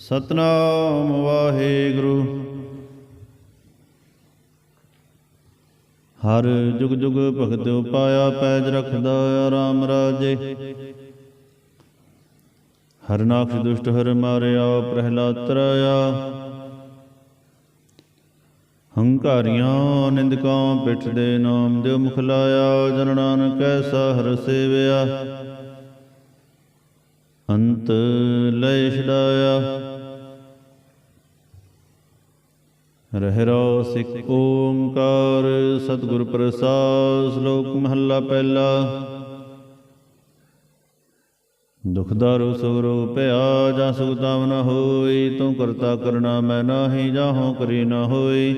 ਸਤਨਾਮ ਵਾਹਿਗੁਰੂ। ਹਰ ਜੁਗ ਜੁਗ ਭਗਤ ਉਪਾਇਆ ਪੈਜ ਰਖਦਾ ਆਰਾਮ ਰਾਜੇ। ਹਰ ਦੁਸ਼ਟ ਹਰ ਮਾਰਿਆ, ਪ੍ਰਹਿਲਾਦ ਤਰਾਇਆ ਹੰਕਾਰੀਆਂ ਨਿੰਦਕਾਂ ਪਿੱਠ ਦੇ ਨਾਮ ਦਿਓ ਮੁਖ ਲਾਇਆ, ਜਨ ਨਾਨਕ ਐਸਾ ਹਰ ਸੇਵਿਆ। ਅੰਤ ਲੈ ਛਡਾਇਆ। ਰਹਿ ਸਿੱਖ ਓੰਕਾਰ ਸਤਿਗੁਰ ਪ੍ਰਸਾਦ, ਸ਼ਲੋਕ ਮਹੱਲਾ ਪਹਿਲਾ। ਦੁਖ ਦਾਰੂ ਸੁਗਰੋ ਭਇਆ ਜਾਂ ਸੁਖ ਤਾਮ ਨ ਹੋਈ, ਤੂੰ ਕਰਤਾ ਕਰਨਾ ਮੈਂ ਨਾਹੀ ਜਾਹੋ ਕਰੀ ਨ ਹੋਈ।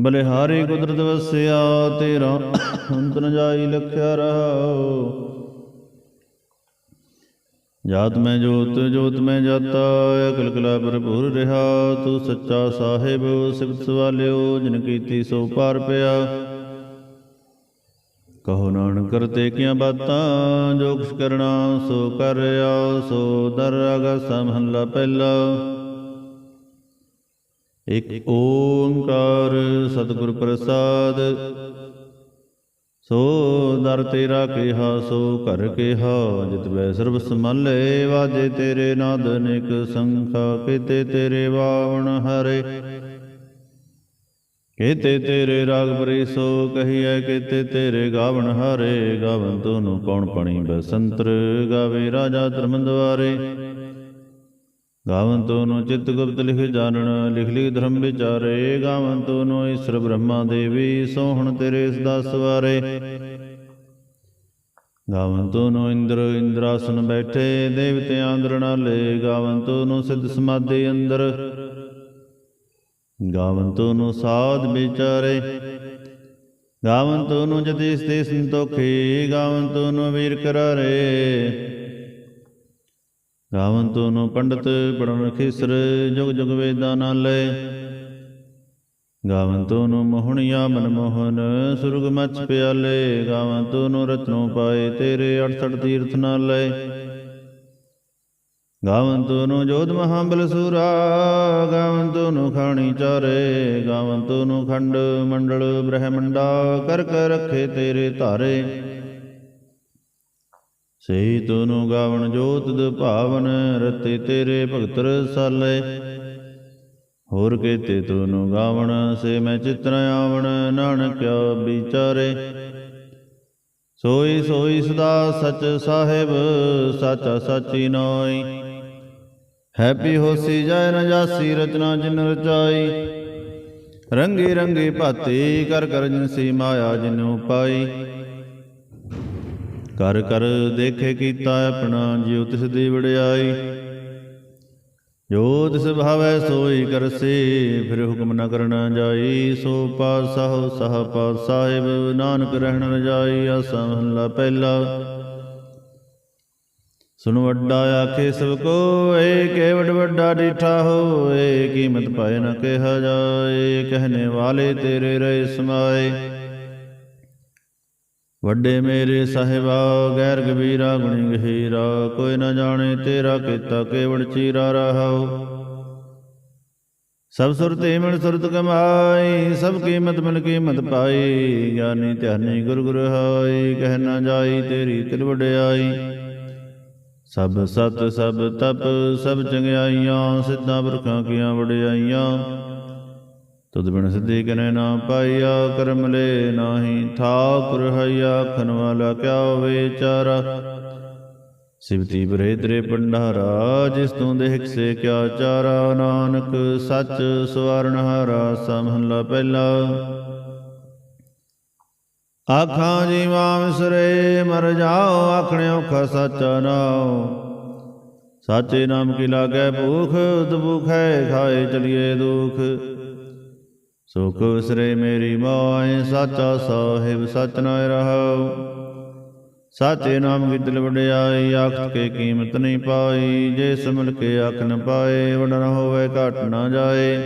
ਬਲਿਹਾਰੀ ਕੁਦਰਤ ਵਸਿਆ, ਤੇਰਾ ਅੰਤ ਨ ਜਾਈ ਲਖਿਆ ਰਹਾਉ। ਜਾਤ ਮੈਂ ਜੋਤ ਜੋਤ ਮੈਂ ਜਾਤਾ, ਅਕਲ ਕਲਾ ਭਰਪੂਰ ਰਹਾ, ਤੂੰ ਸੱਚਾ ਸਾਹਿਬ, ਸਿਫਤ ਸਵਾਲਿਓ, ਜਿਨ ਕੀਤੀ ਸੋ ਪਾਰ ਪਿਆ। ਕਹੋ ਨਾਨਕ ਕਰਤੇ ਕੀਆਂ ਬਾਤਾਂ, ਜੋ ਕੁਛ ਕਰਨਾ ਸੋ ਕਰਿਆ ਸੋ ਦਰਗਾ ਅਗਸ ਪਹਿਲਾ। ਇਕ ਓੰਕਾਰ ਸਤਿਗੁਰ ਪ੍ਰਸਾਦ ਸੋ ਦਰ ਤੇਰਾ ਕਿਹਾ, ਸੋ ਘਰ ਕਿਹਾ, ਜਿਤ ਬੈ ਸਰਬ ਸੰਭਾਲੇ, ਵਾਜੇ ਤੇਰੇ ਨਾਦ ਸੰਖਾ, ਕੀਤੇ ਤੇਰੇ ਬਾਵਣ ਹਰੇ। ਕੀਤੇ ਤੇਰੇ ਰਾਗ ਬਰੀ ਸੋ ਕਹੀਐ, ਕੀਤੇ ਤੇਰੇ ਗਾਵਣ ਹਾਰੇ। ਗਾਵਨ ਤੋਨੂੰ ਕੌਣ ਪਣੀ ਬਸੰਤਰ, ਗਾਵੇ ਰਾਜਾ ਧਰਮ ਦੁਆਰੇ ਗਾਵਨ ਤੋਨੂੰ ਚਿਤ ਗੁਪਤ ਲਿਖ ਜਾਣਨ, ਲਿਖ ਲਿਖ ਧਰਮ ਵਿਚਾਰੇ। ਗਾਵਨ ਤੋਨੂੰ ਈਸ਼ਰ ਬ੍ਰਹਮਾ ਦੇਵੀ ਸੋਹਣ ਤੇਰੇ ਸਦਾ ਸਵਾਰੇ ਗਾਵਨ ਤੋਨੂੰ ਇੰਦਰ, ਇੰਦਰਾਸਨ ਬੈਠੇ ਦੇਵਤਿਆਂ ਅੰਦਰ ਨਾਲੇ। ਗਾਵਨ ਤੋਨੂੰ ਸਿੱਧ ਸਮਾਧੀ ਅੰਦਰ। ਗਾਵੰਤੋ ਨੂੰ ਸਾਧ ਵਿਚਾਰੇ। ਗਾਵੰਤੋ ਨੂੰ ਜਤੀ ਸਤੇ ਸੰਤੋਖੀ। ਗਾਵੰਤੋ ਨੂੰ ਵੀਰ ਕਰਾਰੇ। ਗਾਵੰਤੋ ਨੂੰ ਪੰਡਤ ਪੜਨ ਖਿਸਰ ਜੁਗ ਜੁਗ ਵੇਦਾਂ ਨਾਲੇ ਗਾਵੰਤੋ ਨੂੰ ਮੋਹਣਿਆ ਮਨ ਮੋਹਨ, ਸੁਰਗ ਮਛ ਪਿਆਲੇ। ਗਾਵੰਤੋ ਨੂੰ ਰਤਨੋਂ ਪਾਏ, ਤੇਰੇ 68 ਤੀਰਥ ਨਾਲੇ ਗਾਵੰਤੋ ਨੂੰ ਜੋਧ ਮਹਾਬਲ ਸੂਰਾ ਗਾਵੰਤੋ ਨੂੰ ਖਾਣੀ ਚਾਰੇ। ਗਾਵੰਤੋ ਨੂੰ ਖੰਡ ਮੰਡਲ ਬ੍ਰਹਮੰਡਾ, ਕਰ ਕਰ ਰੱਖੇ ਤੇਰੇ ਧਾਰੇ। ਸਹੀ ਤੋਨੂੰ ਗਾਵਣ ਜੋਤ ਦ ਭਾਵਨ, ਰਤੇ ਤੇਰੇ ਭਗਤ ਰਸਾਲੇ। ਹੋਰ ਕੇਤੇ ਤੋਨੂੰ ਗਾਵਣ, ਸੇ ਮੈਂ ਚਿਤਰ ਆਵਣ ਨਾਨਕਿਆ ਵਿਚਾਰੇ। ਸੋਈ ਸੋਈ ਸਦਾ ਸਚ ਸਾਹਿਬ, ਸਾਚਾ ਸਾਚੀ ਨੋਈ। ਹੈਪੀ ਹੋਸੀ ਜਾਇ ਨ ਜਾਸੀ ਰਚਨਾ ਜਿਨ ਰਚਾਈ। ਰੰਗੀ ਰੰਗੀ ਭਾਤੀ ਕਰ ਕਰ ਜਿਨਸੀ ਮਾਇਆ ਜਿਨੂ ਪਾਈ ਕਰ ਕਰ ਦੇਖੇ ਕੀਤਾ ਆਪਣਾ, ਜਿਉ ਤਿਸ ਦੀ ਵਡਿਆਈ ਜੋ ਤਿਸ ਭਾਵੈ ਸੋਈ ਕਰਸੀ, ਫਿਰ ਹੁਕਮ ਨ ਕਰਨਾ ਜਾਈ। ਸੋ ਪਾਸਹੁ ਸਹ ਪਾਸ ਨਾਨਕ ਰਹਿਣ ਰਜਾਈ ਆਸਾ ਮਹਲਾ ਪਹਿਲਾ। ਸੁਨ ਵੱਡਾ ਆਖੇ, ਸਭ ਕੋਏ ਕੇਵਡ ਵੱਡਾ ਡੀਠਾ ਹੋਏ, ਕੀਮਤ ਪਾਏ ਨ ਕਿਹਾ ਜਾਏ ਕਹਨੇ ਵਾਲੇ ਤੇਰੇ ਰਹੇ ਸਮਾਏ। ਵੱਡੇ ਮੇਰੇ ਸਾਹਿਬਾ, ਗੈਰ ਗਬੀਰਾ ਗੁਣੀ ਗਹੀਰਾ, ਕੋਈ ਨਾ ਜਾਣੇ ਤੇਰਾ ਕੀਤਾ ਕੇਵੜ ਚੀਰਾ ਰਹਾਉ। ਸਭ ਸੁਰਤੇ ਮਿਲ ਸੁਰਤ ਕਮਾਈ, ਸਭ ਕੀਮਤ ਮਿਲ ਕੀਮਤ ਪਾਈ, ਗਿਆਨੀ ਧਿਆਨੀ ਗੁਰ ਗੁਰ ਹਾਈ, ਕਹਿ ਨਾ ਜਾਈ ਤੇਰੀ ਤਿਲ ਵਡਿਆਈ। ਸਭ ਸਤ, ਸਭ ਤਪ, ਸਭ ਚੰਗਿਆਈਆਂ, ਸਿੱਧਾਂ ਪੁਰਖਾਂ ਕੀਆਂ ਵਡਿਆਈਆਂ। ਤੁਧ ਬਿਨ ਸਿੱਧੀ ਕਨੇ ਨਾ ਪਾਈਆ, ਕਰਮ ਲੈ ਨਾਹੀ, ਠਾਕੁਰ ਹਈਆ ਖਨ ਵਾਲਾ ਕਿਆ ਵਿਚਾਰਾ ਸਿਵਤੀ ਬਰੇ ਤੇਰੇ ਪੰਡਾਰਾ ਜਿਸ ਤੂੰ ਦੇਖ ਸੇ ਕਿਆ ਚਾਰਾ। ਨਾਨਕ ਸੱਚ ਸਵਾਰਨ ਹਾਰਾ ਸਮਹਲਾ ਪਹਿਲਾ। ਆਖਾਂ ਜੀਵਾਂ ਵਿਸਰੇ, ਮਰ ਜਾਓ, ਆਖਣੇ ਔਖਾ ਸਾਚਾ ਨਾਉ। ਸਾਚੇ ਨਾਮ ਕੀ ਲਾਗੈ ਭੂਖ ਹੈ ਖਾਏ ਚਲੀਏ ਦੁਖ। ਸੁਖ ਵਿਸਰੇ ਮੇਰੀ ਮਾਏ, ਸਾਚਾ ਸਾਹਿਬ ਸਚ ਨਾਇ ਰਹਾਉ। ਸਾਚੇ ਨਾਮ ਕੀ ਵਡਿਆਈ, ਆਖਤ ਕੇ ਕੀਮਤ ਨਹੀਂ ਪਾਈ। ਜੇ ਸਮਲ ਕੇ ਆਖ ਨ ਪਾਏ ਵਡ ਨ ਹੋਵੇ, ਘਟ ਨਾ ਜਾਏ।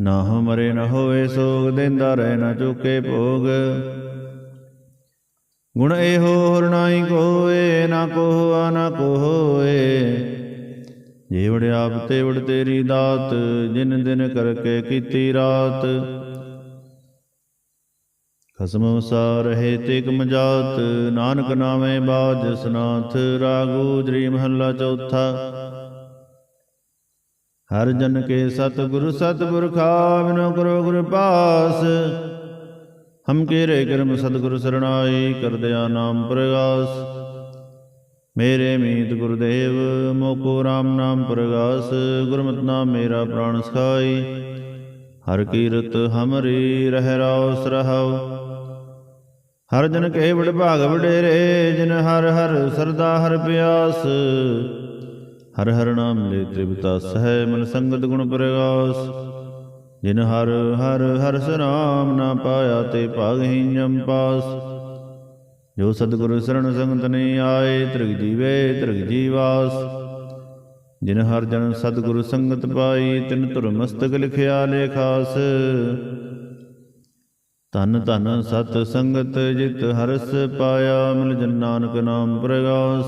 ਨਾ ਮਰੇ, ਨ ਹੋਵੇ ਸੋਗ, ਦਿੰਦਾ ਰਹਿ ਨ ਚੁਕੇ ਭੋਗ। ਗੁਣ ਇਹੋ ਹੋਰ ਨਾਹੀ ਕੋਏ, ਨਾ ਕੋ ਆ ਨਾ ਕੋ ਜੀਵੜ ਆਪ ਤੇ ਤੇਰੀ ਦਾਤ, ਜਿਨ ਦਿਨ ਕਰਕੇ ਕੀਤੀ ਰਾਤ। ਖਸਮ ਵਸਾ ਰਹੇ ਤੇ ਇਕ ਨਾਨਕ ਨਾਮੇ ਬਾਜ ਸਨਾਥ, ਰਾਗੂ ਜਰੀ ਮਹੱਲਾ ਚੌਥਾ। ਹਰ ਜਨ ਕੇ ਸਤਿਗੁਰ ਗੁਰੂ ਸਤ ਬਿਨੋ ਕਰੋ ਗੁਰ ਪਾਸ। ਹਮ ਕੇ ਰੇ ਕਰਮ ਸਤਿਗੁਰ ਸਰਣਾਈ, ਕਰਦਿਆ ਨਾਮ ਪ੍ਰਗਾਸ। ਮੇਰੇ ਮੀਤ ਗੁਰਦੇਵ, ਮੋਕੋ RAM ਨਾਮ ਪ੍ਰਗਾਸ, ਗੁਰਮਤਿ ਨਾਮ ਮੇਰਾ ਪ੍ਰਾਣ ਸਖਾਈ। ਹਰ ਕੀਰਤ ਹਮਰੀ ਰਹਿ ਰਾਉ ਸਰਹਾਉ ਹਰ ਜਨ ਕੇ ਬੜ ਭਾਗ ਵਡੇਰੇ, ਜਿਨ ਹਰ ਹਰ ਸਰਦਾ ਹਰ ਪਿਆਸ। ਹਰ ਹਰ ਨਾਮ ਲੈ ਤ੍ਰਿਪਤਾ ਸਹਿ ਮਨ ਸੰਗਤ ਗੁਣ ਪ੍ਰਗਾਸ। ਜਿਨ ਹਰ ਹਰ ਹਰ ਸਨਾਮ ਨਾ ਪਾਇਆ ਤੇ ਭਾਗਹੀਨ ਜਮ ਪਾਸ ਜੋ ਸਤਿਗੁਰ ਸਰਣ ਸੰਗਤ ਨੇ ਆਏ, ਤ੍ਰਿਗ ਜੀਵੇ, ਤ੍ਰਿਗ ਜੀਵਾਸ। ਜਿਨ ਹਰ ਜਨ ਸਤਿਗੁਰ ਸੰਗਤ ਪਾਈ, ਤਿਨ ਧੁਰ ਮਸਤਕ ਲਿਖਿਆ ਲੇਖਾਸ ਤਨ ਤਨ ਸਤ ਸੰਗਤ ਜਿਤ ਹਰਸ ਪਾਇਆ, ਮਿਲ ਜਨ ਨਾਨਕ ਨਾਮ ਪ੍ਰਗਾਸ।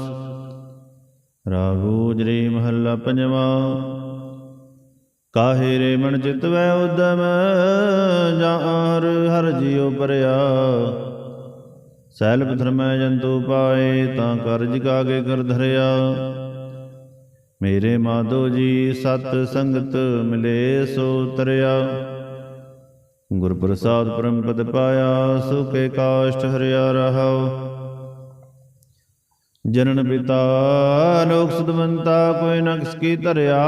ਰਾਗੂ ਜਰੀ ਮਹੱਲਾ ਪੰਜਵਾ। ਕਾਹੇ ਰੇ ਮਨ ਚਿਤ ਵੈ ਉਦਮ, ਜਾਂ ਹਰ ਹਰ ਜਿਉ ਪਰਿਆ। ਸੈਲ ਪਥਰ ਜੰਤੂ ਪਾਏ, ਤਾਂ ਕਰਜ ਕਾਗੇ ਕਰ ਧਰਿਆ। ਮੇਰੇ ਮਾਧੋ ਜੀ ਸਤ ਸੰਗਤ ਮਿਲੇ ਸੋ ਤਰਿਆ। ਗੁਰ ਪ੍ਰਸਾਦ ਪਰਮ ਪਦ ਪਾਇਆ ਸੁਖੇ ਕਾਸ਼ਟ ਹਰਿਆ ਰਹਾਉ। ਜਨਨ ਪਿਤਾ ਲੋਕ ਸੁਦਵੰਤਾ, ਕੋਈ ਨਕਸ ਕੀ ਧਰਿਆ।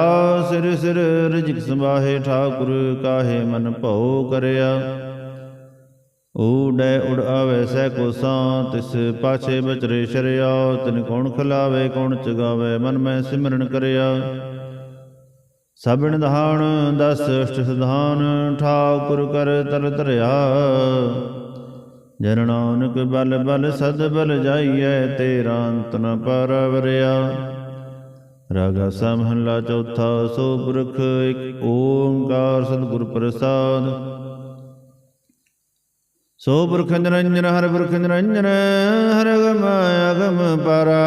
ਸਿਰ ਸਿਰ ਰਜਿਕ ਸੰਭਾਹੇ, ਠਾਕੁਰ ਕਾਹੇ ਮਨ ਭਉ ਕਰਿਆ। ਊੜੈ ਉੜ ਆਵੇ ਸਹਿ ਕੋਸਾਂ ਤਿਸ ਪਾਛੇ ਬਚਰੇ ਸ਼ਰਿਆ, ਤਿਨ ਕੌਣ ਖਲਾਵੇ, ਕੌਣ ਚਗਾਵੇ, ਮਨ ਮੈਂ ਸਿਮਰਨ ਕਰਿਆ। ਸਭਨ ਦਹਾਣ, ਦਸ ਅਸ਼ਟ ਸਧਾਨ, ਠਾਕੁਰ ਕਰ ਤਰ ਧਰਿਆ। ਜਨ ਨਾਨਕ ਬਲ ਬਲ ਸਦ ਬਲ ਜਾਈਐ, ਤੇਰਾ ਅੰਤ ਨ ਪਰਵਰਿਆ। ਰਾਗਾ ਸਮਹਲਾ ਚੌਥਾ, ਸੋ ਪੁਰਖ ਇਕ ਓੰਕਾਰ ਸਤਿਗੁਰ ਪ੍ਰਸਾਦ। ਸੋ ਪੁਰਖ ਨਿਰੰਜਨ ਹਰ ਪੁਰਖ ਨਿਰੰਜਨ ਹਰ ਗਮ ਅਗਮ ਪਰਾ।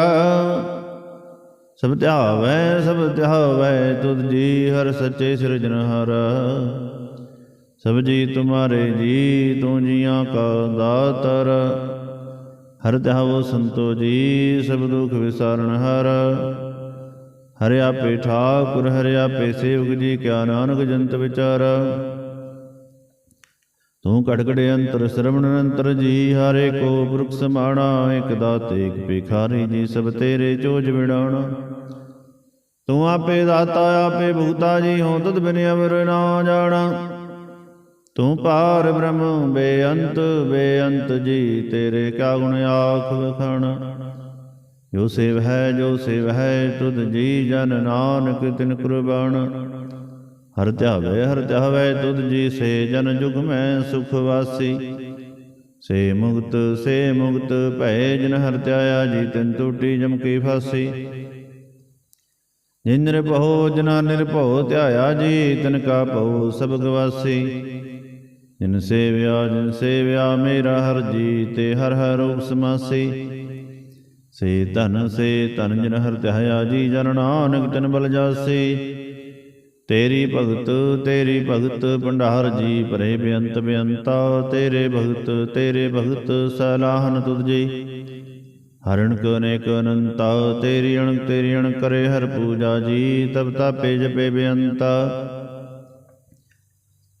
ਸਭ ਧਿਆਵੈ ਸਭ ਧਿਆਵੈ, ਤੁਧ ਜੀ ਹਰ ਸੱਚੇ ਸਿਰਜਨਹਾਰ ਸਭ ਜੀ ਤੁਮਾਰੇ ਜੀ, ਤੂੰ ਜੀਆਂ ਕਾ ਦਾਤਰ। ਹਰ ਧਿਆਵੋ ਸੰਤੋ ਜੀ, ਸਭ ਦੁਖ ਵਿਸਾਰਨ ਹਰ। ਹਰਿ ਆਪੇ ਠਾਕੁਰ ਹਰਿ ਆਪੇ ਸੇਵਕ ਜੀ, ਕਿਆ ਨਾਨਕ ਜੰਤ ਵਿਚਾਰਾ। ਤੂੰ ਕੜਕੜੇ ਅੰਤਰ, ਸਰਵਣ ਅੰਤਰ ਜੀ, ਹਾਰੇ ਕੋ ਪੁਰਖ ਸਮਾਣਾ, ਇਕ ਦਾਤੇ, ਇਕ ਭਿਖਾਰੀ ਜੀ, ਸਭ ਤੇਰੇ ਚੋਜ ਵਿੜਾਉਣਾ ਤੂੰ ਆਪੇ ਦਾਤਾ, ਆਪੇ ਭੂਤਾ ਜੀ, ਹੋ ਤਦ ਬਿਨ ਅਵਰ ਨਾ ਜਾਣਾ। ਤੂੰ ਪਾਰ ਬ੍ਰਹਮ, ਬੇਅੰਤ ਬੇਅੰਤ ਜੀ, ਤੇਰੇ ਕਿਆ ਗੁਣ ਆਖ ਵਖਾਣਾ। ਜੋ ਸੇਵ ਹੈ, ਜੋ ਸੇਵ ਹੈ, ਤੁਧ ਜੀ ਜਨ ਨਾਨਕ ਤਿਨ ਕੁਰਬਾਨ ਹਰ ਧਿਆਵੇ ਹਰ ਧਿਆਵੇ ਤੁਧ ਜੀ ਸੇ ਜਨ ਜੁਗ ਮੈਂ ਸੁਖ ਵਾਸੀ। ਸੇ ਮੁਕਤ ਸੇ ਮੁਕਤ ਭੈ ਜਨ ਹਰ ਧਿਆਇਆ ਜੀ ਤਿਨ ਟੂਟੀ ਜਮ ਕੀ ਫਾਸੀ। ਜਿਨ ਨਿਰਭਉ, ਜਨਾ ਨਿਰਭਉ ਧਿਆਇਆ ਜੀ ਤਿਨ ਕਾ ਭਉ ਸਭ ਗਵਾਸੀ। ਜਿਨ ਸੇਵਿਆ ਜਿਨ ਸੇਵਿਆ ਮੇਰਾ ਹਰ ਜੀ ਤੇ ਹਰ ਹਰ ਰੂਪ ਸਮਾਸੀ ਸੇ ਧਨ ਸੇ ਧਨ ਜਨ ਹਰ ਧਿਆਇਆ ਜੀ ਜਨ ਨਾਨਕ ਤਨ ਬਲ ਜਾਸੀ। ਤੇਰੀ ਭਗਤ ਤੇਰੀ ਭਗਤ, ਭੰਡਾਰ ਜੀ ਭਰੇ ਬੇਅੰਤ ਬੇਅੰਤਾ। ਤੇਰੇ ਭਗਤ ਤੇਰੇ ਭਗਤ ਸਲਾਹਨ ਤੁਧ ਹਰਣਕ ਅਨੇਕ ਅਨੰਤਾ, ਤੇਰੀ ਅਣਕ ਤੇਰੀ ਅਣਕ ਕਰੇ ਹਰ ਪੂਜਾ ਜੀ, ਤਬ ਤਾਪੇ ਜਪੇ ਬੇਅੰਤਾ।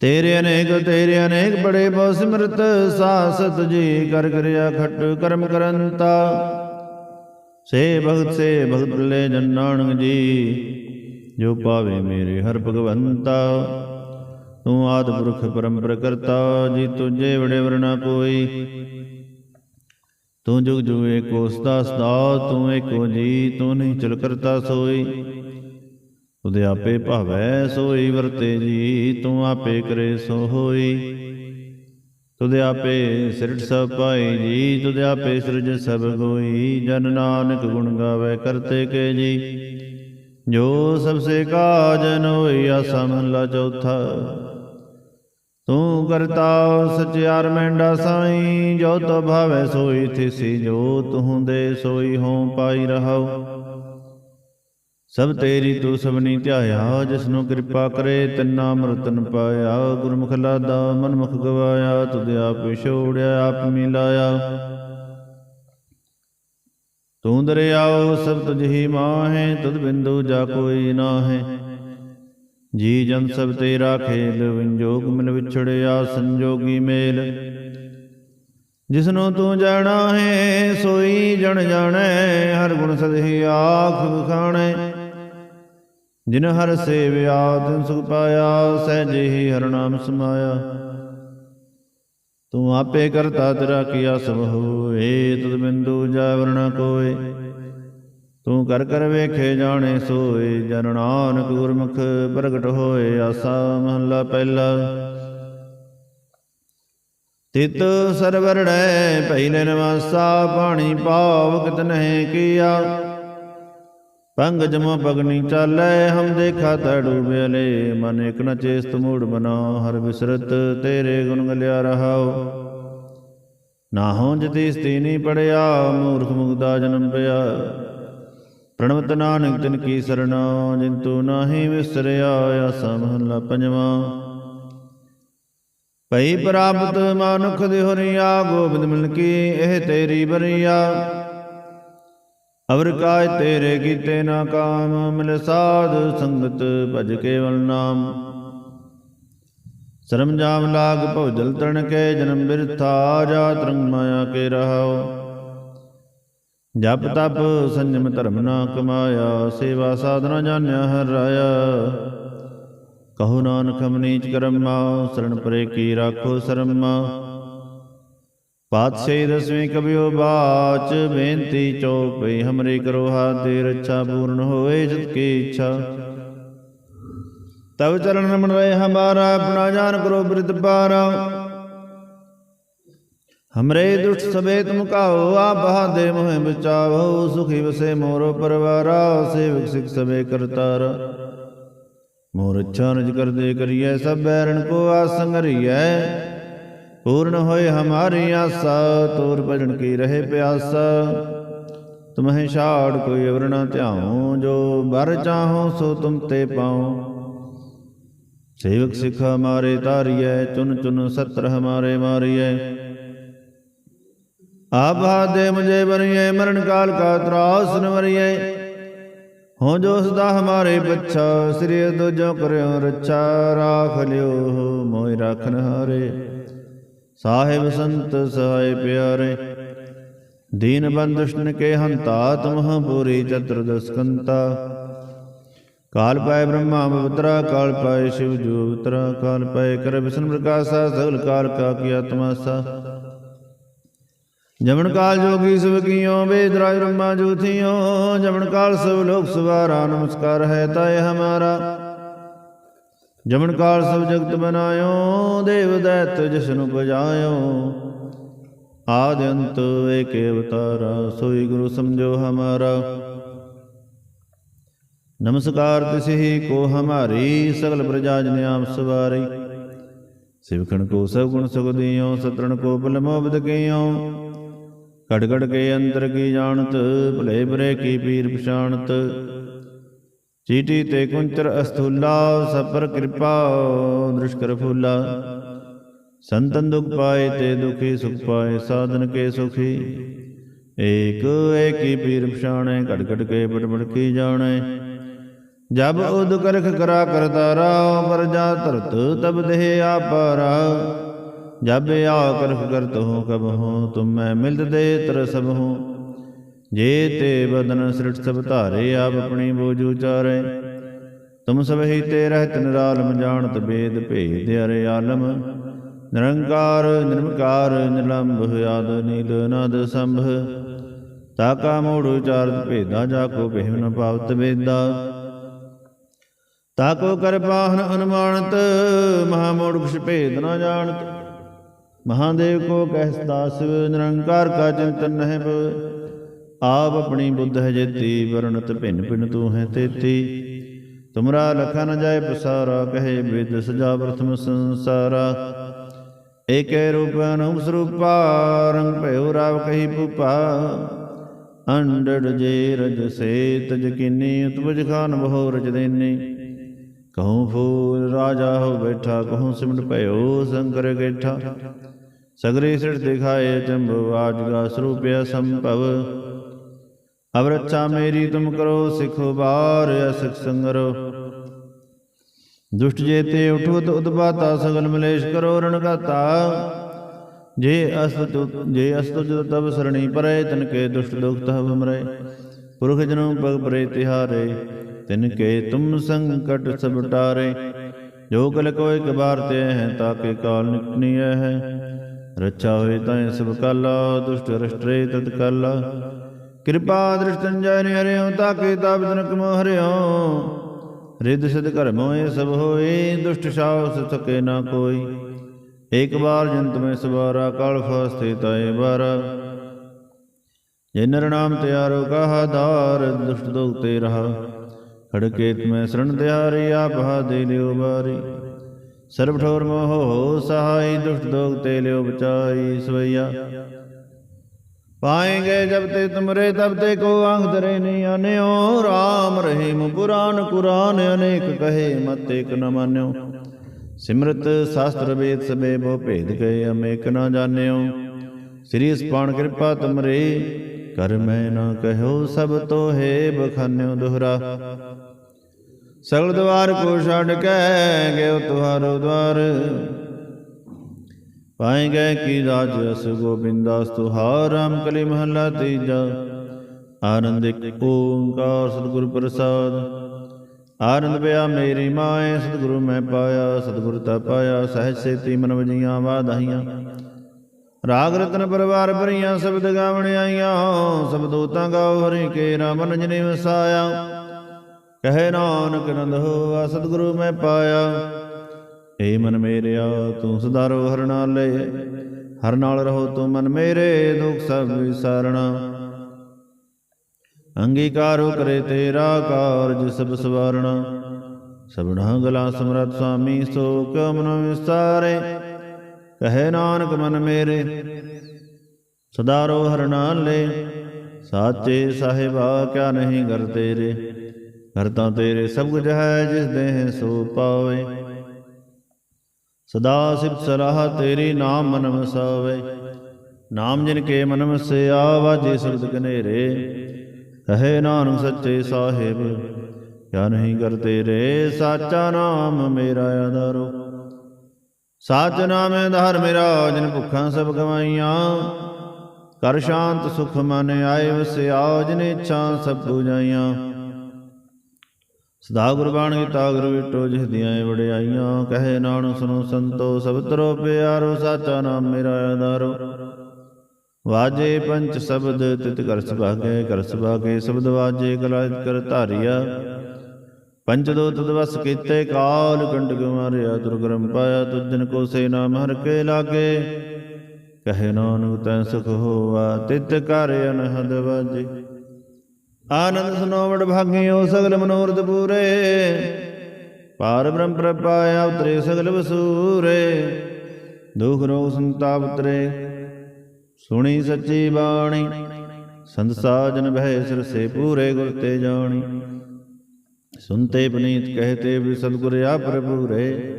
ਤੇਰੇ ਅਨੇਕ ਤੇਰੇ ਅਨੇਕ ਬੜੇ ਬਹੁ ਸਿਮਰਤ, ਸਾਸਤ ਜੀ, ਕਰ ਕਰਿਆ ਖਟ ਕਰਮ ਕਰੰਤਾ। ਸੇ ਭਗਤ ਸੇ ਭਗਤ ਲੈ ਜਨ ਜੀ। ਜੋ ਪਾਵੇ ਮੇਰੇ ਹਰ ਭਗਵੰਤਾ। ਤੂੰ ਆਦ ਪੁਰਖ ਪਰੰਪਰ ਕਰਤਾ ਜੀ ਤੁਝੇ ਵੜੇ ਵਰਨਾ ਕੋਈ। ਤੂੰ ਜੁਗ ਜੁਗ ਏਕੋ ਸਦਾ ਸਦਾ ਤੂੰ ਏਕੋ ਜੀ, ਤੂੰ ਨਹੀਂ ਚਲ ਕਰਤਾ ਸੋਈ। ਤੁਧ ਆਪੇ ਭਾਵੈ ਸੋਈ ਵਰਤੇ ਜੀ, ਤੂੰ ਆਪੇ ਕਰੇ ਸੋ ਹੋਈ ਤੁਧ ਆਪੇ ਸਿਰਟ ਸਭ ਪਾਈ ਜੀ, ਤੁਧ ਆਪੇ ਸਿਰਜ ਸਭ ਗੋਈ। ਜਨ ਨਾਨਕ ਗੁਣ ਗਾਵੇ ਕਰਤੇ ਕੇ ਜੀ। ਜੋ ਸਭ ਸੇ ਕਾਜਨ ਹੋਈ ਆਸਾ ਚੌਥਾ। ਤੂੰ ਕਰਤਾ ਸਚਿਆਰ ਮੈਂਡਾ ਸਾਈ, ਜੋ ਤੋ ਭਾਵੈ ਸੋਈ ਥਿਸੀ, ਜੋ ਤੂੰ ਦੇ ਸੋਈ ਹੋਂ ਪਾਈ ਰਹਾਉ। ਸਭ ਤੇਰੀ ਤੂੰ ਸਭਨੀ ਧਿਆਇਆ, ਜਿਸਨੂੰ ਕਿਰਪਾ ਕਰੇ ਤਿੰਨਾ ਮਰਤਨ ਪਾਇਆ। ਗੁਰਮੁਖ ਲਾਦਾ ਮਨਮੁਖ ਗਵਾਇਆ, ਤੁਧ ਆਪ ਛੋੜਿਆ, ਆਪ ਮਿਲਾਇਆ। ਤੂੰ ਦਰਿਆਓ ਸਭ ਤੁਝ ਮਾਹੇ, ਤੁਧ ਬਿੰਦੂ ਜਾ ਕੋਈ ਨਾਹੇ। ਜੀ ਜਨ ਸਭ ਤੇਰਾ ਖੇਲ ਵਿੰਜੋਗ ਮਿਲ ਵਿਛੜਿਆ ਸੰਜੋਗੀ ਮੇਲ। ਜਿਸਨੂੰ ਤੂੰ ਜਾਣਾ ਹੈ, ਸੋਈ ਜਣ ਜਾਣੈ, ਹਰ ਗੁਣ ਸਦਹੀ ਆਖ ਬਖਾਣੈ ਜਿਨ ਹਰ ਸੇਵਿਆ, ਤਿਨ ਸੁਖ ਪਾਇਆ, ਸਹਿਜੇ ਹੀ ਹਰ ਨਾਮ ਸਮਾਇਆ। ਤੂੰ ਆਪੇ ਕਰਤਾ ਤੇਰਾ ਕੀਆ ਸਭ ਹੋਏ, ਤੁਧ ਬਿੰਦੂ ਜਾ ਵਰਣਾ ਕੋਏ। ਤੂੰ ਕਰ ਕਰ ਵੇਖੇ ਜਾਣੇ ਸੋਏ, ਜਨ ਨਾਨਕ ਗੁਰਮੁਖ ਪ੍ਰਗਟ ਹੋਏ, ਆਸਾ ਮਹੱਲਾ ਪਹਿਲਾ। ਤਿਤ ਸਰਵਰੜੈ ਪਹਿਲੇ ਨਵਾਸਾ ਪਾਣੀ ਪਾਵ ਕਿਤ ਨਹਿ ਕੀਆ। ਪੰਗ ਜਮ ਪਗਨੀ ਚਾਲੈ, ਹਮ ਦੇਖਾ ਤਾ ਡੂਬਿਲੇ ਮਨ ਇਕ ਨ ਚੇਸਤ ਮੂੜ ਬਨਾ, ਹਰ ਬਿਸਰਤ ਤੇਰੇ ਗੁਣ ਗਲਿਆ ਰਹਾਉ ਨਾਹੋ ਜਤੀ ਸਤੀ ਨਹੀਂ ਪੜਿਆ, ਮੂਰਖ ਮੁਗਦਾ ਜਨਮ ਪਿਆ। ਪ੍ਰਣਵਤ ਨਾਨਕ ਤਿਨ ਕੀ ਸਰਣਾ, ਜਿੰਤੂ ਨਾਹੀ ਵਿਸਰਿਆ, ਆਸਾ ਮਹੱਲਾ ਪੰਜਵਾ। ਭਈ ਪ੍ਰਾਪਤ ਮਾਨੁਖ ਦੇ ਹੋਰੀਆ ਗੋਬਿੰਦ ਮਿਲ ਕੀ, ਇਹ ਤੇਰੀ ਬਰੀਆ ਅਵਰ ਕਾਇ ਤੇਰੇ ਕੀਤੇ ਨਾ ਕਾਮ, ਮਿਲ ਸਾਧ ਸੰਗਤ ਭਜ ਕੇਵਲ ਨਾਮ। ਸ਼ਰਮ ਜਾਮ ਲਾਗ ਭਉਜਲ ਤਣ ਕੇ, ਜਨਮ ਬਿਰਥਾ ਜਾ ਤਰੰਗ ਮਾਇਆ ਕੇ ਰਹਾਓ ਜਪ ਤਪ ਸੰਜਮ ਧਰਮ ਨਾ ਕਮਾਇਆ, ਸੇਵਾ ਸਾਧਨਾ ਜਾਣਿਆ ਹਰ ਰਾਇਆ। ਕਹੋ ਨਾਨਕ ਹਮ ਕਰਮਾ, ਸਰਣ ਪਰੇ ਕੀ ਰਾਖੋ ਸਰਮਾ। ਪਾਤਸ਼ਾਹੀ ਦਸਵੇਂ ਕਬਿਓ ਬਾਚ ਬੇਨਤੀ ਚੋਪਈ ਹਮਰੇ ਕਰੋ ਦੇ ਰੱਛਾ ਪੂਰਨ ਹੋਏ ਜਤ ਕੀ ਇੱਛਾ। ਤਬ ਚਰਨ ਰਮਣ ਰਹੇ ਹਮਾਰਾ ਆਪਣਾ ਜਾਨ ਕਰੋ ਬ੍ਰਿਤ ਪਾਰਾ ਹਮਰੇ ਦੁਸ਼ਟ ਸਬੇ ਤੁਮ ਕਾਓ ਆਪ ਦੇ ਮੋਹਿ ਬਚਾਵੋ ਸੁਖੀ ਵਸੇ ਮੋਰੋ ਪਰਵਾਰਾ ਸੇਵਕ ਸਿਖ ਸਬੇ ਕਰਤਾਰ। ਮੋਰ ਨਿਜ ਕਰਦੇ ਕਰੀਐ ਸਭ ਬੈਰਣ ਕੋ ਆਸੰਗਰੀਐ ਪੂਰਨ ਹੋਏ ਹਮਾਰੀ ਆਸਾ, ਤੋਰ ਭਜਨ ਕੀ ਰਹੇ ਪਿਆਸਾ। ਤੁਮਹਿ ਛਾੜ ਕੋਈ ਅਵਰ ਨਾ ਧਿਆਉ, ਜੋ ਬਰ ਚਾਹੋ ਸੋ ਤੁਮ ਤੇ ਪਾਉ। ਸੇਵਕ ਸਿਖ ਹਮਾਰੇ ਤਾਰੀਐ ਚੁਨ ਚੁਨ ਸਤਰ ਹਮਾਰੇ ਮਾਰੀਐ। ਆਪ ਦੇ ਮੁਝੇ ਬਰੀਏ ਮਰਨ ਕਾਲ ਕਾ ਤਰਾਸ ਨਵਰੀਏ ਹੋ ਜੋ ਸਦਾ ਹਮਾਰੇ ਬੱਚਾ ਸ੍ਰੀ ਦੁਜੋ ਕਰਿਓ ਰੱਛਾ, ਰਾਖ ਲਿਓ ਮੋਇ ਰਾਖਨ ਹਾਰੇ। ਸਾਹਿਬ ਸੰਤ ਸਹਾਇ ਪਿਆਰੇ, ਦੀਨ ਬੰਦੁਸ਼ਨ ਕੇ ਹੰਤਾ ਤੁਮਹ ਪੂਰੀ ਚਤੁਰਦਸ ਕਾਲ ਪਾਏ ਬ੍ਰਹਮਾ ਬਵਤਰਾ ਕਾਲ ਪਾਏ ਸ਼ਿਵ ਜੋ ਅਵਤਰਾ ਕਾਲ ਪਾਏ ਕਰ ਵਿਸ਼ਨ ਪ੍ਰਕਾਸ਼ਾ, ਸਗਲ ਕਾਲ ਕਾ ਕੀ ਤਮਾਸਾ ਜਮਨ ਕਾਲ ਜੋਗੀ ਸਭ ਕੀਓ, ਵੇਦ ਰਾਜ ਬ੍ਰਹਮਾ ਜੋਥਿਓ ਜਮਨ ਕਾਲ ਸਭ ਲੋਕ ਸਵਾਰਾ ਨਮਸਕਾਰ ਹੈ ਤਾਏ ਹਮਾਰਾ। ਜਮਨ ਕਾਲ ਸਭ ਜਗਤ ਬਨਾਇਓ ਦੇਵ ਦੈਤ ਜਿਸਨੂੰ ਬਜਾਇਓ ਆਦ ਅੰਤ ਏਕੇ ਅਵਤਾਰਾ ਸੋਈ ਗੁਰੂ ਸਮਝੋ ਹਮਾਰਾ। ਨਮਸਕਾਰ ਤਿਸਹੀ ਕੋ ਹਮਾਰੀ ਸਗਲ ਪ੍ਰਜਾ ਜਨ ਆਪ ਸਵਾਰੀ। ਸਿਵਖਣ ਕੋ ਸਭ ਗੁਣ ਸੁਖ ਦਿਓ ਸਤਰਣ ਕੋ ਬਲ ਮੋਬਦ ਕੀਓ। ਘੜ ਘੜ ਕੇ ਅੰਦਰ ਕੀ ਜਾਣਤ ਭਲੇ ਬਰੇ ਕੀ ਪੀਰ ਪਛਾਣਤ। ਚੀਟੀ ਤੇ ਕੁੰਚਰ ਅਸਥੂਲਾ ਸਪਰ ਕਿਰਪਾ ਦ੍ਰਿਸ਼ਕਰ ਫੂਲਾ ਸੰਤਨ ਦੁਖ ਪਾਏ ਤੇ ਦੁਖੀ ਸੁਖ ਪਾਏ ਸਾਧਨ ਕੇ ਸੁਖੀ ਏਕ ਏਕੀ ਪੀਰ ਪਛਾਣੈ ਘੜ ਘੜ ਕੇ ਬੜ ਬੜ ਕੀ ਜਾਣੈ ਜਬ ਉਦ ਕਰਖ ਕਰਾ ਕਰਤਾਰਾ ਪਰ ਜਾ ਧਰਤ ਤਬ ਦੇਹ ਆਪਾਰਾ ਜਬ ਆ ਕਰਖ ਕਰਤ ਹੋ ਕਬ ਹੋ ਤੁਮ ਮੈਂ ਮਿਲਤ ਦੇ ਤਰ ਸਭ ਹੋ ਜੇ ਤੇ ਬਦਨ ਸ੍ਰਿਟ ਸਭ ਧਾਰੇ, ਆਪ ਆਪਣੀ ਬੋਝ ਉਚਾਰੇ। ਤੁਮ ਸਭ ਹੀ ਤੇ ਰਹਿਤ ਨਿਰਾਲਮ, ਜਾਣਤ ਬੇਦ ਭੇਦ ਅਰੇ ਆਲਮ। ਨਿਰੰਕਾਰ ਨਿਰਮਕਾਰ ਨਿਲੰਭ ਆਦ, ਨੀਲ ਨਦ ਸੰਭ। ਤਾਕਾ ਮੋੜ ਉਚਾਰਤ ਭੇਦਾ, ਜਾ ਕੋ ਭੇਵ ਨ ਪਾਵਤ ਵੇਦਾ। ਤਾਕੋ ਕਰ ਪਾਹਨ ਅਨੁਮਾਨਤ, ਮਹਾ ਮੋੜ ਕੁਛ ਭੇਦ ਨ ਜਾਣਤ। ਮਹਾਦੇਵ ਕੋ ਕਹਿਸਤਾ ਸਿਵ ਨਿਰੰਕਾਰ ਕਾ ਚਿੰਤਨ ਨਹਿ ਆਪ ਆਪਣੀ ਬੁੱਧ ਹੈ ਜੇਤੀ, ਵਰਣਤ ਭਿੰਨ ਭਿੰਨ ਤੂੰ ਹੈ ਤੇਤੀ। ਤੁਮਰਾ ਲਖਾ ਨ ਜਾਏ ਪਸਾਰਾ, ਕਹੇ ਵਿਦ ਸਜਾ ਪ੍ਰਥਮ ਸੰਸਾਰਾ। ਏਕੇ ਰੂਪ ਅਨੂਪ ਸਰੂਪਾ, ਰੰਗ ਭਇਓ ਰਾਵ ਕਹੀ ਭੂਪਾ। ਅੰਡੜ ਜੇ ਰਜ ਸੇ ਤਜ ਕਿਨੀ ਉਤਪਜ ਖਾਨ ਬਹੁ ਰਜ ਦੇਨੀ। ਕਹੂੰ ਫੂਲ ਰਾਜਾ ਹੋ ਬੈਠਾ, ਕਹੂੰ ਸਿਮਟ ਭਇਓ ਸੰਕਰ ਗੇਠਾ। ਸਗਰੇ ਸਿਰ ਦਿਖਾਏ ਚੰਬੂ ਆਜਗਾ ਸਰੂਪਿਆ ਸੰਭਵ। ਅਬ ਰੱਛਾ ਮੇਰੀ ਤੁਮ ਕਰੋ, ਸਿਖੋ ਬਾਰ ਅਸਿਖ ਸੰਗਰੋ। ਦੁਸ਼ਟ ਜੇ ਤੇ ਉਠਵਤ ਉਦਬਾਤਾ, ਸਗਲ ਮਲੇਸ਼ ਕਰੋ ਰਣ ਜੇ ਅਸਤ ਜੇ ਅਸਤ ਜਦ ਤਬ ਸਰਣੀ ਪਰੈ, ਤਨ ਕੇ ਦੁਸ਼ਟ ਦੁਖ ਤਹ ਬਮਰੇ ਪੁਰਖ ਜਨੋ ਪਗ ਪਰੇ ਤਿਹਾਰੇ, ਤਿਨ ਕੇ ਤੁਮ ਸੰਕਟ ਸਭ ਟਾਰੇ। ਜੋ ਕਲ ਕੋਇ ਕਬਾਰ ਤੇ ਹੈ ਤਾਕੇ ਕਾਲ ਨਿਕਨੀਐ ਹੈ। ਰੱਛਾ ਹੋਏ ਤਾਂ ਸਭ ਕਾਲਾ, ਦੁਸ਼ਟ ਰਸ਼ਟਰੇ ਤਤ ਕਾਲਾ। ਕਿਰਪਾ ਦ੍ਰਿਸ਼ਟੰਜੈ ਨੇ ਹਰਿਓ ਤਾਕੇ ਤਾਪ ਜਨਕ ਮੋ ਹਰਿਓ। ਰਿੱਧ ਸਿਧ ਕਰਮ ਮੋਏ ਸਭ ਹੋਏ, ਦੁਸ਼ਟ ਸਾਉ ਸਕੇ ਨਾ ਕੋਈ। ਇੱਕ ਬਾਰ ਜੰਤ ਮੈਂ ਸਵਾਰਾ, ਕਾਲ ਫਾਸਤੇ ਤਾਏ ਬਾਰ ਜੇ ਨਰ ਨਾਮ ਤਿਆਰੋ ਕਹਾ ਧਾਰ, ਦੁਸ਼ਟ ਦੋਗ ਰਹਾ। ਖੜਕੇਤ ਮੈਂ ਸਰਣ ਤਿਆਰੀ ਆਪ ਹਾ ਦੇ ਲਿਓ ਬਾਰੀ ਸਰਬ ਠੋਰ ਮੋਹ ਸਹਾਈ, ਦੁਸ਼ਟ ਦੋਗ ਤੇ ਲਿਓ ਬਚਾਈ, ਸਵਈਆ। ਪਾਏਗੇ ਜਬ ਤੇ ਤੁਮਰੇ ਤਬ ਤੇ ਕੋ ਅੰਗਦਰੇ ਨਹੀਂ ਆਨਿਓ। RAM ਰਹੀਮ ਪੁਰਾਨ ਕੁਰਾਨ ਅਨੇਕ ਕਹੇ, ਮਤ ਇਕ ਨ ਮਾਨਿਓ। ਸਿਮਰਤ ਸਾਸਤਰ ਵੇਦ ਸਬੇ ਬਹੁ ਭੇਦ ਗਏ ਅਮੇਕ ਨ ਜਾਣਿਓ। ਸ੍ਰੀ ਸਪਾਣ ਕਿਰਪਾ ਤੁਮਰੇ, ਕਰ ਮੈਂ ਨਾ ਕਹਿਓ, ਸਭ ਤੋਹੇ ਬਖਾਨਿਓ ਦੁਹਰਾ। ਸਗਲ ਦਵਾਰ ਕੋ ਛੱਡ ਕੇ ਗਿਓ ਤੁਹਾਰੋ ਦਵਾਰ। ਪਾਏ ਗਏ ਕੀ ਰਾਜ? ਅਸ ਗੋਬਿੰਦਾਸ ਤੁਹਾਰ ਰਾਮ ਕਲੀ ਮਹੱਲਾ ਤੀਜਾ। ਆਨੰਦ ਓੰਕਾਰ ਸਤਿਗੁਰ ਪ੍ਰਸਾਦ। ਆਨੰਦ ਪਿਆ ਮੇਰੀ ਮਾਏ, ਸਤਿਗੁਰੂ ਮੈਂ ਪਾਇਆ, ਸਤਿਗੁਰ ਤਾ ਪਾਇਆ, ਸਹਿਜ ਸੇਤੀ ਮਨ ਵਜੀਆਂ ਵਾਧਾਈਆਂ। ਰਾਗ ਰਤਨ ਪਰਵਾਰ ਭਰੀਆਂ, ਸ਼ਬਦ ਗਾਵਣ ਆਈਆਂ, ਸਭ ਦੋਤਾਂ ਗਾਓ ਹਰੀ ਕੇ ਰਾਮ ਨਜਨੇ ਵਸਾਇਆ। ਕਹੇ ਨਾਨਕ ਨੰਦ ਹੋਆ, ਸਤਿਗੁਰੂ ਮੈਂ ਪਾਇਆ। ਏ ਮਨ ਮੇਰਿਆ, ਤੂੰ ਸੁਧਾਰੋ ਹਰ ਨਾਲੇ ਹਰ ਨਾਲ ਰਹੋ ਤੂੰ ਮਨ ਮੇਰੇ, ਦੁਖ ਸਭ ਵਿਸਾਰਣਾ। ਅੰਗੀਕਾਰੋ ਕਰੇ ਤੇਰਾ ਕਾਰਜ ਸਭ ਸਵਾਰਣਾ। ਸਭਨਾ ਗਲਾ ਸਮਰਤ ਸੁਆਮੀ ਸੋ ਕਿਉ ਮਨ ਵਿਸਾਰੇ। ਕਹੇ ਨਾਨਕ ਮਨ ਮੇਰੇ, ਸੁਧਾਰੋ ਹਰ ਨਾਲੇ ਸਾਚੇ ਸਾਹਿਬਾ, ਕਿਆ ਨਹੀਂ ਕਰ ਤੇਰੇ। ਘਰ ਤਾਂ ਤੇਰੇ ਸਭ ਕੁਝ ਹੈ, ਜਿਸ ਦੇਹ ਸੋ ਪਾਵੇ। ਸਦਾ ਸਿਫਤ ਸਲਾਹ ਤੇਰੀ ਨਾਮ ਮਨ ਵਸਾਵੇ ਨਾਮ ਜਿਨ ਕੇ ਮਨ ਵਸਿਆ ਵਾਜੇ ਸ਼ਬਦ ਕਨੇਰੇ ਕਹੇ ਨਾਨਕ ਸੱਚੇ ਸਾਹਿਬ, ਕਿਆ ਨਹੀਂ ਕਰ ਤੇਰੇ, ਸਾਚਾ ਨਾਮ ਮੇਰਾ ਆਧਾਰੋ। ਸਾਚ ਨਾਮ ਆਧਾਰ ਮੇਰਾ, ਜਿਨ ਭੁੱਖਾਂ ਸਭ ਗਵਾਈਆਂ। ਕਰ ਸ਼ਾਂਤ ਸੁਖ ਮਨ ਆਏ ਵਸਿਆ, ਜਿਨ ਇੱਛਾ ਸਭ ਪੂਜਾਈਆਂ ਸਦਾ ਗੁਰਬਾਣੀ ਕੀਤਾ ਵਿਟੋ ਜਿਸ ਦੀਆਂ ਵਡਿਆਈਆਂ, ਕਹੇ ਨਾਨਕ ਸੁਨੋ ਸੰਤੋ, ਸਭ ਤਰੋ ਪਿਆਰੋ, ਸਾਚਾ ਨਾਮ ਮੇਰਾ ਆਧਾਰੋ। ਵਾਜੇ ਪੰਚ ਸ਼ਬਦ, ਤਿਤ ਕਰ ਸੁਭਾਗੇ ਕਰ ਸੁਭਾਗੇ, ਸ਼ਬਦ ਵਾਜੇ ਕਲਾਇਤ ਕਰ ਧਾਰਿਆ। ਪੰਚ ਦੋ ਤਦ ਵਸ ਕੀਤੇ, ਕਾਲ ਕੰਡਕ ਮਾਰਿਆ ਦੁਰਗਰਮ ਪਾਇਆ ਤੁਜਨ ਕੋ ਸੇ ਨਾਮ ਹਰ ਕੇ ਲਾਗੇ। ਕਹੇ ਨਾਨਕ ਤੈ ਸੁਖ ਹੋਵਾ ਤਿਤ ਕਰ ਅਨਹਦ ਵਾਜੇ। ਆਨੰਦ ਸੁਨੋਵੜ ਭਾਗਿਓ ਸਗਲ ਮਨੋਰਥ ਪੂਰੇ। ਪਾਰ ਬ੍ਰਹਮ ਪ੍ਰਪਾਇਆ ਉਤਰੇ ਸਗਲ ਵਸੂਰੇ। ਦੁਖ ਰੋਗ ਸੰਤਾਪ ਉਤਰੇ। ਸੁਣੀ ਸੱਚੀ ਬਾਣੀ। ਸੰਤ ਸਾਜਨ ਬਹਿ ਸਿਰ ਸੇ ਪੂਰੇ ਗੁਰ ਤੇ ਜਾਣੀ। ਸੁਨਤੇ ਪਨੀਤ ਕਹਤੇ ਵੀ ਸਤਿਗੁਰ ਆ ਪ੍ਰਭੂਰੇ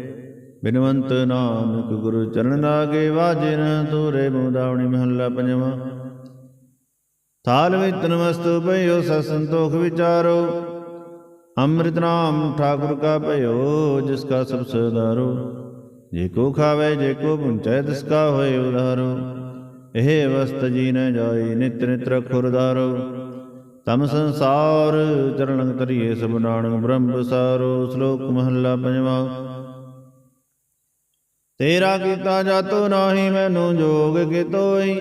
ਬਿਨਵੰਤ ਨਾਨਕ ਗੁਰੂ ਚਰਨ ਲਾਗੇ ਵਾਜੇ ਨ ਤੂਰੇ ਮੁਦਾਵਣੀ ਮਹੱਲਾ ਪੰਜਵਾਂ। ਥਾਲ ਵਿੱਚ ਨਮਸਤੁ ਭਇਓ, ਸਤ ਸੰਤੋਖ ਵਿਚਾਰੋ। ਅੰਮ੍ਰਿਤ ਨਾਮ ਠਾਕੁਰ ਕਾ ਭਇਓ, ਜਿਸ ਕਾ ਸਭ ਸਦਾਰੋ ਜੇ ਕੋ ਖਾਵੇ, ਜੇ ਕੋ ਪੁੰਚੈ, ਤਿਸ ਕਾ ਹੋਏ ਉਧਾਰੋ। ਇਹ ਅਵਸਥ ਜੀ ਨ ਜਾਈ ਨਿਤ ਨਿਤ ਰਖੁਰਦਾਰੋ ਤਮ ਸੰਸਾਰ ਚਰਨ ਤਰੀਏ ਸਭ ਨਾਨਕ ਬ੍ਰਹਮ ਵਿਸਾਰੋ ਸ਼ਲੋਕ ਮਹੱਲਾ ਪੰਜਵਾਂ। ਤੇਰਾ ਕੀਤਾ ਜਾਤੋ ਨਾਹੀ, ਮੈਨੂੰ ਜੋਗ ਕਿਤੋਈ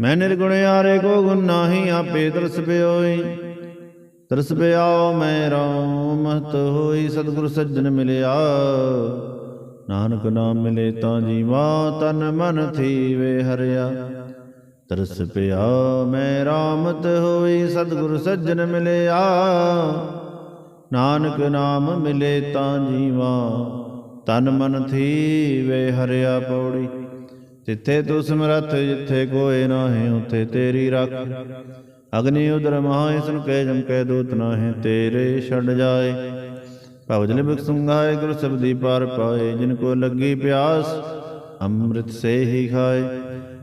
ਮੈਂ ਨਿਰਗੁਣ ਯਾਰੇ ਕੋ ਗੁਣ ਨਾਹੀ, ਆਪੇ ਤਰਸ ਪਿਓਈ। ਤਰਸ ਪਿਆਓ ਮੈਂ ਰਾਮ ਮਹਤ ਹੋਈ, ਸਤਿਗੁਰ ਸੱਜਣ ਮਿਲਿਆ। ਨਾਨਕ ਨਾਮ ਮਿਲੇ ਤਾਂ ਜੀਵਾ, ਤਨ ਮਨ ਥੀਵੇ ਹਰਿਆ। ਤਰਸ ਪਿਆ ਮੈਂ ਰਾਮਤ ਹੋਈ, ਸਤਿਗੁਰ ਸੱਜਣ ਮਿਲਿਆ। ਨਾਨਕ ਨਾਮ ਮਿਲੇ ਤਾਂ ਜੀਵਾ, ਤਨ ਮਨ ਥੀਵੇ ਹਰਿਆ ਪੌੜੀ। ਜਿੱਥੇ ਤੂੰ ਸਮਰੱਥ ਜਿੱਥੇ ਕੋਏ ਨਾਹੀਂ, ਉਥੇ ਤੇਰੀ ਰੱਖ। ਅਗਨੀ ਉਦਰ ਮਹਾ ਇਸਨ ਕਹਿ ਜਮ ਕਹਿ ਦੂਤ ਨਾਹੀਂ, ਤੇਰੇ ਛੱਡ ਜਾਏ। ਭਵਜਲ ਬਿਕ ਸੰਗਾਏ ਗੁਰ ਸਬਦੀ ਪਾਰ ਪਾਏ, ਜਿਨ ਕੋ ਲੱਗੀ ਪਿਆਸ, ਅੰਮ੍ਰਿਤ ਸੇ ਹੀ ਖਾਏ।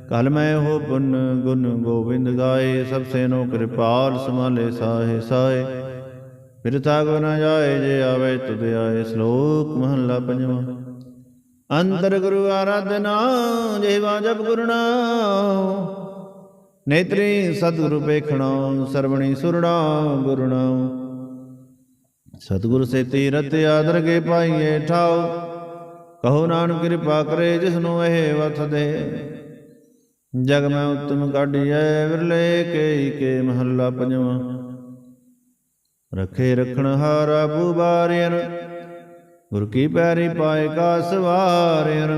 ਕਲ ਮੈਂ ਹੋ ਪੁੰਨ ਗੁਣ ਗੋਬਿੰਦ ਗਾਏ, ਸਭ ਸੇ ਨੋ ਕਿਰਪਾਲ ਸਮਾਲੇ ਸਾਹੇ ਸਾਏ ਫਿਰ ਤਾਗ ਨ ਜਾਏ, ਜੇ ਆਵੇ ਤੁਧ ਆਏ, ਸ਼ਲੋਕ ਮਹਲਾ ਪੰਜਵਾਂ। ਅੰਤਰ ਗੁਰੂ ਆਰਾਧਨਾ, ਜਿਹਵਾ ਜਪ ਗੁਰਨਾ ਨੇਤਰੀ ਸਤਿਗੁਰੂ ਵੇਖਣਾ, ਸਰਵਣੀ ਸੁਰਣਾ ਗੁਰਣਾ ਸਤਿਗੁਰ ਸੇ ਤੀਰਤ ਆਦਰ ਕੇ ਪਾਈਏ ਠਾਉ। ਕਹੋ ਨਾਨਕ ਕਿਰਪਾ ਕਰੇ ਜਿਸ ਨੂੰ ਇਹ ਵਥ ਦੇ। ਜਗ ਮੈਂ ਉਤਮ ਕਾਢੀਐ, ਵਿਰਲੇ ਕੇ ਕੇ ਮਹੱਲਾ ਪੰਜਵਾਂ। ਰਖੇ ਰਖਣ ਹਾਰਾ ਬੂਬਾਰਿਆਨ ਗੁਰ ਕੀ ਪੈਰੀ ਪਾਏ ਕਾ ਸਵਾਰਿਆਨ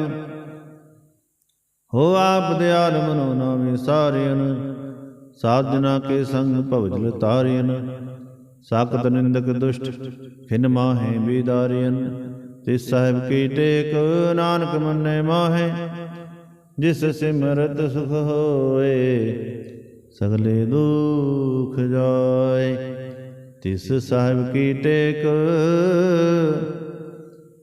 ਹੋ ਆਪ ਦਿਆਲ ਮਨੋ ਨਾ ਵਿਸਾਰਿਆਨ ਸਾਧਨਾ ਕੇ ਸੰਗ ਭਵਜਲ ਤਾਰਿਆਨ ਸਾਕਤ ਨਿੰਦਕ ਦੁਸ਼ਟ ਖਿਨ ਮਾਹੇ ਬੀਦਾਰਿਆਨ ਤਿਸ ਸਾਹਿਬ ਕੀ ਟੇਕ ਨਾਨਕ ਮੰਨੇ ਮਾਹੇ। ਜਿਸ ਸਿਮਰਤ ਸੁਖ ਹੋਏ, ਸਗਲੇ ਦੁਖ ਜਾਏ। ਤਿਸ ਸਾਹਿਬ ਕੀ ਟੇਕ